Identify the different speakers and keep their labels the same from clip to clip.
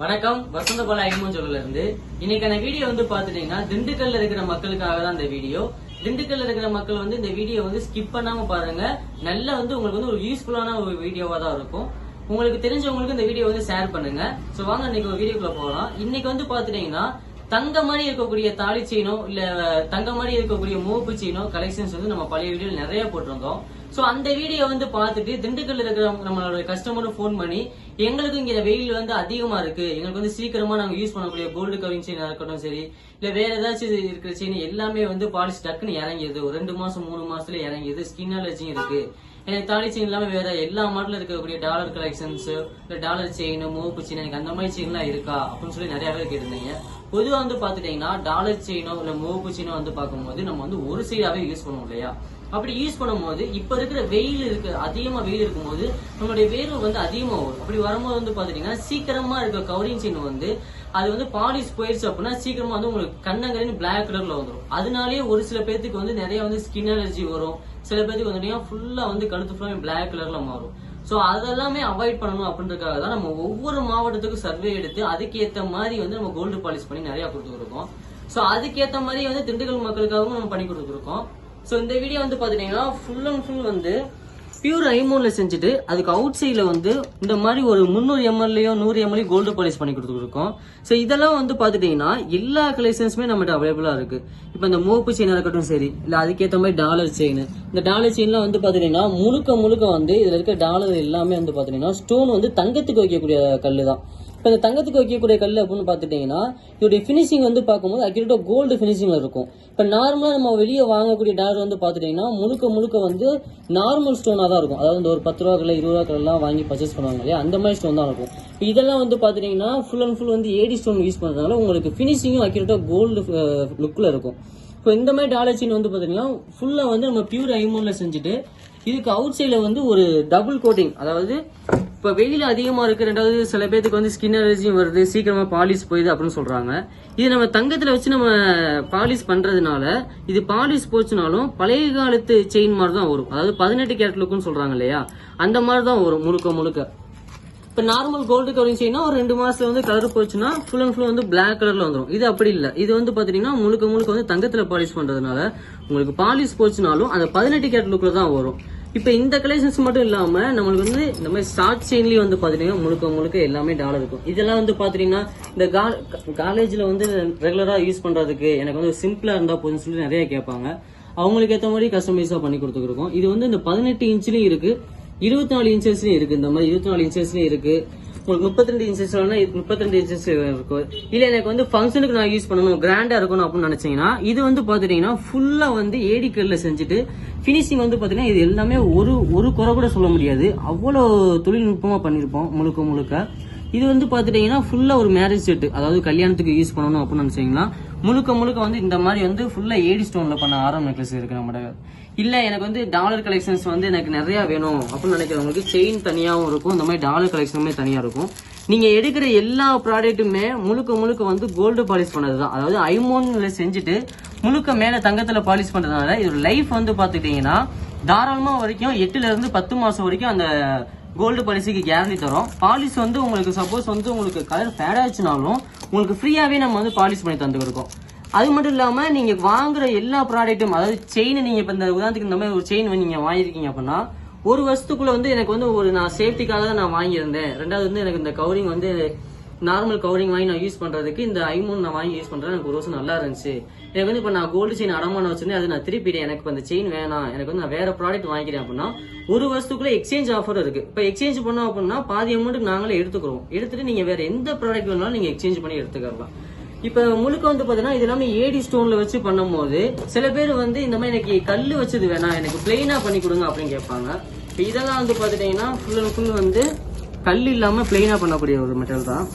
Speaker 1: வணக்கம். வசந்தபால ஐமஞ்சோல இருந்து இன்னைக்கான வீடியோ வந்து பாத்துட்டீங்கன்னா திண்டுக்கல்ல இருக்கிற மக்களுக்காக தான் இந்த வீடியோ. திண்டுக்கல்ல இருக்கிற மக்கள் வந்து இந்த வீடியோ வந்து ஸ்கிப் பண்ணாம பாருங்க. நல்லா வந்து உங்களுக்கு வந்து ஒரு யூஸ்ஃபுல்லான ஒரு வீடியோவா தான் இருக்கும். உங்களுக்கு தெரிஞ்சவங்களுக்கு இந்த வீடியோ வந்து ஷேர் பண்ணுங்க. சோ வாங்க இன்னைக்கு ஒரு வீடியோக்குள்ள போகலாம். இன்னைக்கு வந்து பாத்துட்டீங்கன்னா தங்க மாதிரி இருக்கக்கூடிய தாலி செயினோ இல்ல தங்க மாதிரி இருக்கக்கூடிய மூப்பு செயினோ கலெக்ஷன்ஸ் வந்து நம்ம பழைய வீடியோ நிறைய போட்டிருந்தோம். சோ அந்த வீடியோ வந்து பார்த்துட்டு திண்டுக்கல்ல இருக்கிற நம்மளோட கஸ்டமரும் ஃபோன் பண்ணி எங்களுக்கு இங்க வெயில் வந்து அதிகமா இருக்கு. எங்களுக்கு வந்து சீக்கிரமா நாங்க யூஸ் பண்ணக்கூடிய கோல்டு கவரிங் செயின் இருக்கட்டும் சரி இல்ல வேற ஏதாச்சும் இருக்கிற செயின் எல்லாமே வந்து பாலிஷ் டக்குன்னு இறங்கியது ஒரு ரெண்டு மாசம் மூணு மாசத்துல இறங்கிடுது. ஸ்கின் அலர்ஜியும் இருக்கு. எனக்கு தாலி செயின் இல்லாம வேற எல்லா மாடல இருக்கக்கூடிய டாலர் கலெக்ஷன்ஸ் இல்ல டாலர் செயின் மோப்பு செயின் எனக்கு அந்த மாதிரி செயின்லாம் இருக்கா? அப்படின்னு சொல்லி நிறைய பேர் கேட்டிருந்தீங்க. பொதுவா வந்து பாத்துட்டீங்கன்னா டாலர் செயினோ இல்ல மோப்பு செயினோ வந்து பார்க்கும்போது நம்ம வந்து ஒரு சைடாவே யூஸ் பண்ணுவோம் இல்லையா? அப்படி யூஸ் பண்ணும்போது இப்ப இருக்கிற வெயில் இருக்கு அதிகமா வெயில் இருக்கும்போது நம்மளுடைய வேர்வை வந்து அதிகமா வரும். அப்படி வரும்போது வந்து பார்த்துட்டிங்கன்னா சீக்கிரமா இருக்க கவரிங் சீன் வந்து அது வந்து பாலிஷ் போயிடுச்சு அப்படின்னா சீக்கிரமா வந்து உங்களுக்கு கண்ணங்கரின்னு பிளாக் கலர்ல வந்துடும் அதனாலேயே ஒரு சில பேர்த்துக்கு வந்து நிறைய வந்து ஸ்கின் அலர்ஜி வரும். சில பேர்த்துக்கு வந்துட்டீங்கன்னா ஃபுல்லா வந்து கழுத்து ஃபுல்லாக பிளாக் கலர்ல மாறும். சோ அதெல்லாமே அவாய்ட் பண்ணணும் அப்படின்றதுக்காக தான் நம்ம ஒவ்வொரு மாவட்டத்துக்கும் சர்வே எடுத்து அதுக்கேத்த மாதிரி வந்து நம்ம கோல்டு பாலிஷ் பண்ணி நிறைய கொடுத்துருக்கோம் சோ அதுக்கேத்த மாதிரி வந்து திண்டுக்கல் மக்களுக்காகவும் நம்ம பண்ணி கொடுத்துருக்கோம் ஸோ இந்த வீடியோ வந்து பார்த்தீங்கன்னா ஃபுல் அண்ட் ஃபுல் வந்து பியூர் ஐமோனில் செஞ்சுட்டு அதுக்கு அவுட் சைடில் வந்து இந்த மாதிரி ஒரு முந்நூறு எம்எல்லையோ நூறு எம்எல்ஏ கோல்டு பாலிஷ் பண்ணி கொடுத்துருக்கோம். ஸோ இதெல்லாம் வந்து பார்த்துட்டிங்கன்னா எல்லா கலெக்ஷன்ஸுமே நம்மகிட்ட அவைலபிளாக இருக்குது இப்போ இந்த மோப்பு செயின் இருக்கட்டும் சரி இல்லை அதுக்கேற்ற மாதிரி டாலர் செயின் இந்த டாலர் செயின்லாம் வந்து பார்த்துட்டிங்கன்னா முழுக்க முழுக்க வந்து இதில் இருக்க டாலர் எல்லாமே வந்து பாத்துட்டீங்கன்னா ஸ்டோன் வந்து தங்கத்துக்கு வைக்கக்கூடிய கல்லு தான் இப்போ இந்த தங்கத்துக்கு வைக்கக்கூடிய கல் அப்படின்னு பார்த்துட்டிங்கன்னா இதோடைய ஃபினிஷிங் வந்து பார்க்கும்போது அக்யூரேட்டாக கோல்டு ஃபினிஷிங்கில் இருக்கும். இப்போ நார்மலாக நம்ம வெளியே வாங்கக்கூடிய டாலர் வந்து பார்த்துட்டிங்கன்னா முழுக்க முழுக்க வந்து நார்மல் ஸ்டோனாக தான் இருக்கும். அதாவது இந்த ஒரு பத்து ரூபா இருபது ரூபா கல்லாம் வாங்கி பர்ச்சேஸ் பண்ணுவாங்க இல்லையா? அந்த மாதிரி ஸ்டோன் தான் இருக்கும். இப்போ இதெல்லாம் வந்து பார்த்தீங்கன்னா ஃபுல் அண்ட் ஃபுல் வந்து ஏடி ஸ்டோன் யூஸ் பண்ணுறதுனால உங்களுக்கு ஃபினிஷிங்கும் அக்யூரேட்டாக கோல்டு லுக்கில் இருக்கும். இப்போ இந்த மாதிரி டாலர் வந்து பார்த்தீங்கன்னா ஃபுல்லாக வந்து நம்ம பியூர் ஐமோனில் செஞ்சுட்டு இதுக்கு அவுட் சைடில் வந்து ஒரு டபுள் கோட்டிங் அதாவது இப்போ வெயில் அதிகமாக இருக்குது ரெண்டாவது சில பேர்த்துக்கு வந்து ஸ்கின் அலர்ஜியும் வருது சீக்கிரமாக பாலிஷ் போயிடுது அப்படின்னு சொல்கிறாங்க இது நம்ம தங்கத்தில் வச்சு நம்ம பாலிஷ் பண்ணுறதுனால இது பாலிஷ் போச்சுனாலும் பழைய காலத்து செயின் மாதிரி தான் வரும். அதாவது பதினெட்டு கேரட் லுக்குன்னு இல்லையா? அந்த மாதிரி தான் வரும் முழுக்க முழுக்க. இப்போ நார்மல் கோல்டு கவரிங் செயின்னா ஒரு ரெண்டு மாதத்தில் வந்து கலர் போச்சுன்னா ஃபுல் அண்ட் ஃபுல் வந்து பிளாக் கலரில் வந்துடும் இது அப்படி இல்லை. இது வந்து பார்த்தீங்கன்னா முழுக்க முழுக்க வந்து தங்கத்தில் பாலிஷ் பண்ணுறதுனால உங்களுக்கு பாலிஷ் போச்சுனாலும் அந்த பதினெட்டு கேரட் தான் வரும். இப்போ இந்த கலெக்ஷன்ஸ் மட்டும் இல்லாம நம்மளுக்கு வந்து இந்த மாதிரி ஷார்ட் செயின்லயும் வந்து பாத்தீங்கன்னா முழுக்க முழுக்க எல்லாமே டாலர் இருக்கும். இதெல்லாம் வந்து பாத்தீங்கன்னா இந்த காலேஜ்ல வந்து ரெகுலரா யூஸ் பண்றதுக்கு எனக்கு வந்து சிம்பிளா இருந்தா போதும்னு சொல்லி நிறைய கேட்பாங்க. அவங்களுக்கு ஏற்ற மாதிரி கஸ்டமைஸா பண்ணி கொடுத்துருக்கோம் இது வந்து இந்த பதினெட்டு இன்ச்லயும் இருக்கு இருபத்தி நாலு இன்ச்சஸ்லயும் இருக்கு. இந்த மாதிரி இருபத்தி நாலு இன்ச்சஸ்லயும் இருக்கு. உங்களுக்கு முப்பத்தி ரெண்டு இன்ச்சஸ் முப்பத்தி ரெண்டு இன்ச்சஸ் இருக்கும் இல்ல எனக்கு வந்து ஃபங்க்ஷனுக்கு நான் யூஸ் பண்ணணும். கிராண்டா இருக்கணும் அப்படின்னு நினைச்சீங்கன்னா இது வந்து பாத்துட்டீங்கன்னா ஃபுல்லா வந்து ஏடி கல்ல செஞ்சுட்டு ஃபினிஷிங் வந்து பாத்தீங்கன்னா இது எல்லாமே ஒரு ஒரு குறை கூட சொல்ல முடியாது. அவ்வளோ தொழில்நுட்பமா பண்ணிருப்போம் முழுக்க முழுக்க. இது வந்து பாத்துட்டீங்கன்னா ஃபுல்லா ஒரு மேரேஜ் செட் அதாவது கல்யாணத்துக்கு யூஸ் பண்ணணும் அப்படின்னு நினைச்சீங்கன்னா முழுக்க முழுக்க வந்து இந்த மாதிரி வந்து ஃபுல்லா ஏடி ஸ்டோன்ல பண்ண ஆரம் நெக்லஸ் இருக்கு நம்மகிட்ட இல்ல எனக்கு வந்து டாலர் கலெக்ஷன்ஸ் வந்து எனக்கு நிறைய வேணும் அப்படின்னு நினைக்கிறவங்களுக்கு செயின் தனியாகவும் இருக்கும். இந்த மாதிரி டாலர் கலெக்ஷனுமே தனியா இருக்கும். நீங்க எடுக்கிற எல்லா ப்ராடக்ட்டுமே முழுக்க முழுக்க வந்து கோல்டு பாலிஷ் பண்ணது தான் அதாவது ஐமோன்ல செஞ்சுட்டு முழுக்க மேல தங்கத்துல பாலிஷ் பண்றதுனால இதோட லைஃப் வந்து பாத்துக்கிட்டீங்கன்னா தாராளமா வரைக்கும் எட்டுல இருந்து பத்து மாசம் வரைக்கும் அந்த கோல்டு பாலிசிக்கு கேரண்டி தரோம். பாலிஷ் வந்து உங்களுக்கு சப்போஸ் வந்து உங்களுக்கு கலர் ஃபேட் ஆச்சுனாலும் உங்களுக்கு ஃப்ரீயாகவே நம்ம வந்து பாலிஷ் பண்ணி தந்துருக்கோம் அது மட்டும் இல்லாமல் நீங்கள் வாங்குற எல்லா ப்ராடக்ட்டும் அதாவது செயின் நீங்கள் இப்போ இந்த உதாரணத்துக்கு இந்த மாதிரி ஒரு செயின் நீங்கள் வாங்கியிருக்கீங்க அப்படின்னா ஒரு வருஷத்துக்குள்ளே வந்து எனக்கு வந்து ஒரு நான் சேஃப்டிக்காக தான் நான் வாங்கியிருந்தேன். ரெண்டாவது வந்து எனக்கு இந்த கவரிங் வந்து நார்மல் கவரிங் வாங்கி நான் யூஸ் பண்றதுக்கு இந்த ஐமோன் நான் வாங்கி யூஸ் பண்றேன். எனக்கு ஒரு வருஷம் நல்லா இருந்துச்சு. எனக்கு வந்து இப்ப நான் கோல்டு செயின் அடமானம் வச்சிருந்தேன். அது நான் திருப்பிட்டேன். எனக்கு அந்த இந்த செயின் வேணாம். எனக்கு வந்து நான் வேற ப்ராடக்ட் வாங்கிக்கிறேன் அப்படின்னா ஒரு வருஷத்துக்குள்ள எக்ஸ்சேஞ்ச் ஆஃபர் இருக்கு. இப்ப எக்ஸ்சேஞ்ச் பண்ணோம் அப்படின்னா பாதி அமௌண்ட்டுக்கு நாங்களே எடுத்துக்கிறோம். எடுத்துட்டு நீங்க வேற எந்த ப்ராடக்ட் வேணாலும் நீங்க எக்ஸ்சேஞ்ச் பண்ணி எடுத்துக்கலாம். இப்ப முழுக்க வந்து பாத்தீங்கன்னா இது எல்லாமே ஏடி ஸ்டோன்ல வச்சு பண்ணும்போது சில பேர் வந்து இந்த மாதிரி எனக்கு கல்லு வச்சது வேணாம். எனக்கு பிளெயினா பண்ணி கொடுங்க அப்படின்னு கேட்பாங்க. இப்ப இதெல்லாம் வந்து பாத்துட்டீங்கன்னா ஃபுல் அண்ட் ஃபுல் வந்து கல் இல்லாம பிளெயினா பண்ணக்கூடிய ஒரு மெட்டல் தான்.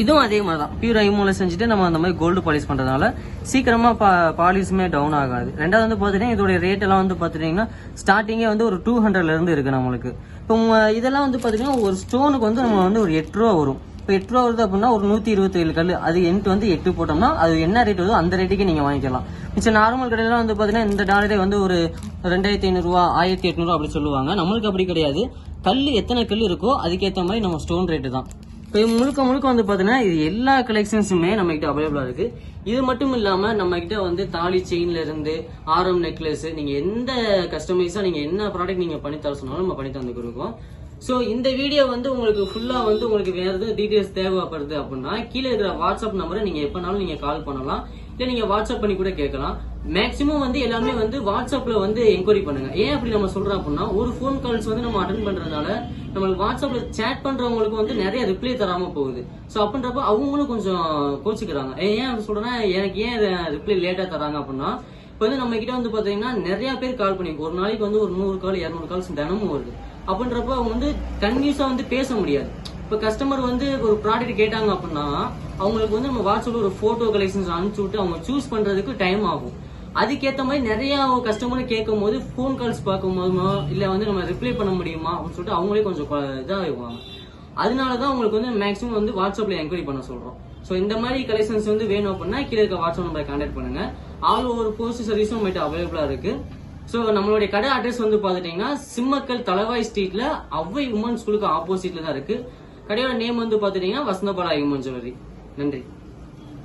Speaker 1: இதுவும் அதே மாதிரி தான் பியூர் ஐமோல செஞ்சுட்டு நம்ம அந்த மாதிரி கோல்டு பாலிஷ் பண்றதுனால சீக்கிரமா பாலிஷுமே டவுன் ஆகாது. ரெண்டாவது வந்து பாத்தீங்கன்னா இதோட ரேட் எல்லாம் வந்து பாத்துட்டீங்கன்னா ஸ்டார்டிங்கே வந்து ஒரு டூ ஹண்ட்ரட்ல இருந்து இருக்கு நம்மளுக்கு. இப்போ இதெல்லாம் வந்து பாத்தீங்கன்னா ஒரு ஸ்டோனுக்கு வந்து நம்ம வந்து ஒரு எட்டு ரூபா வரும். இப்போ எட்டு ரூபா வருது அப்படின்னா ஒரு நூற்றி இருபத்தேழு கல் அது எண்ட் வந்து எட்டு போட்டோம்னா அது என்ன ரேட் வருதோ அந்த ரேட்டுக்கு நீங்கள் வாங்கிக்கலாம். மிச்சம் நார்மல் கடையில வந்து பார்த்தீங்கன்னா இந்த டாலரே வந்து ஒரு ரெண்டாயிரத்தி ஐநூறுரூவா ஆயிரத்தி எட்நூறுவா அப்படி சொல்லுவாங்க. நம்மளுக்கு அப்படி கிடையாது. கல் எத்தனை கல் இருக்கோ அதுக்கேற்ற மாதிரி நம்ம ஸ்டோன் ரேட்டு தான். இப்போ முழுக்க முழுக்க வந்து பார்த்தீங்கன்னா இது எல்லா கலெக்ஷன்ஸுமே நம்ம கிட்ட அவைலபிளாக இருக்கு. இது மட்டும் இல்லாமல் நம்ம கிட்ட வந்து தாலி செயின்ல இருந்து ஆரம் நெக்லஸ் நீங்கள் எந்த கஸ்டமைஸாக நீங்கள் என்ன ப்ராடக்ட் நீங்கள் பண்ணி தர சொன்னாலும் நம்ம பண்ணி தந்து கொடுக்கோம் ஸோ இந்த வீடியோ வந்து உங்களுக்கு ஃபுல்லாக வந்து உங்களுக்கு வேறு எதுவும் டீட்டெயில்ஸ் தேவைப்படுது அப்படின்னா கீழே இருக்கிற வாட்ஸ்அப் நம்பரை நீங்கள் எப்போனாலும் நீங்கள் கால் பண்ணலாம். இல்லை நீங்கள் வாட்ஸ்அப் பண்ணி கூட கேட்கலாம். மேக்ஸிமம் வந்து எல்லாமே வந்து வாட்ஸ்அப்பில் வந்து என்கொயரி பண்ணுங்க. ஏன் அப்படி நம்ம சொல்கிறோம் அப்படின்னா ஒரு ஃபோன் கால்ஸ் வந்து நம்ம அட்டன் பண்ணுறதுனால நம்மளுக்கு வாட்ஸ்அப்ல சேட் பண்றவங்களுக்கு வந்து நிறைய ரிப்ளை தராம போகுது. ஸோ அப்படின்றப்ப அவங்களும் கொஞ்சம் கோச்சிக்கிறாங்க. ஏன் ஏன் அப்படி சொல்றேன்னா எனக்கு ஏன் ரிப்ளை லேட்டா தராங்க அப்படின்னா இப்போ வந்து நம்ம கிட்ட வந்து பாத்தீங்கன்னா நிறைய பேர் கால் பண்ணிருக்கோம் ஒரு நாளைக்கு வந்து ஒரு நூறு கால் இரநூறு கால்ஸ் தினமும் வருது. அப்படின்றப்ப அவங்க வந்து கன்வியூஸா வந்து பேச முடியாது. இப்போ கஸ்டமர் வந்து ஒரு ப்ராடக்ட் கேட்டாங்க அப்படின்னா அவங்களுக்கு வந்து நம்ம வாட்ஸ்அப்ல ஒரு போட்டோ கலெக்ஷன்ஸ் அனுப்பிச்சு விட்டு அவங்க சூஸ் பண்றதுக்கு டைம் ஆகும். அதுக்கேற்ற மாதிரி நிறைய கஸ்டமர் கேட்கும் போது ஃபோன் கால்ஸ் பார்க்கும் போதுமோ இல்லை வந்து நம்ம ரிப்ளை பண்ண முடியுமா அப்படின்னு சொல்லிட்டு அவங்களே கொஞ்சம் இதாக இதாகுவாங்க அதனால தான் உங்களுக்கு வந்து மேக்ஸிமம் வந்து வாட்ஸ்அப்பில் என்கொயரி பண்ண சொல்கிறோம் ஸோ இந்த மாதிரி கலெக்ஷன்ஸ் வந்து வேணும் அப்படின்னா கீழே இருக்க வாட்ஸ்அப் நம்பரை கான்டாக்ட் பண்ணுங்க. ஆல் ஓவர் போஸ்ட் சர்வீஸும் நம்மகிட்ட அவைலபிளாக இருக்கு. ஸோ நம்மளுடைய கடை அட்ரஸ் வந்து பார்த்துட்டீங்கன்னா சிம்மக்கல் தலவாய் ஸ்ட்ரீட்ல அவ்வை உமன் ஸ்கூலுக்கு ஆப்போசிட்ல தான் இருக்கு. கடையோட நேம் வந்து பார்த்துட்டீங்கன்னா வசந்தபாலா உமன் ஜுவல்லரி நன்றி.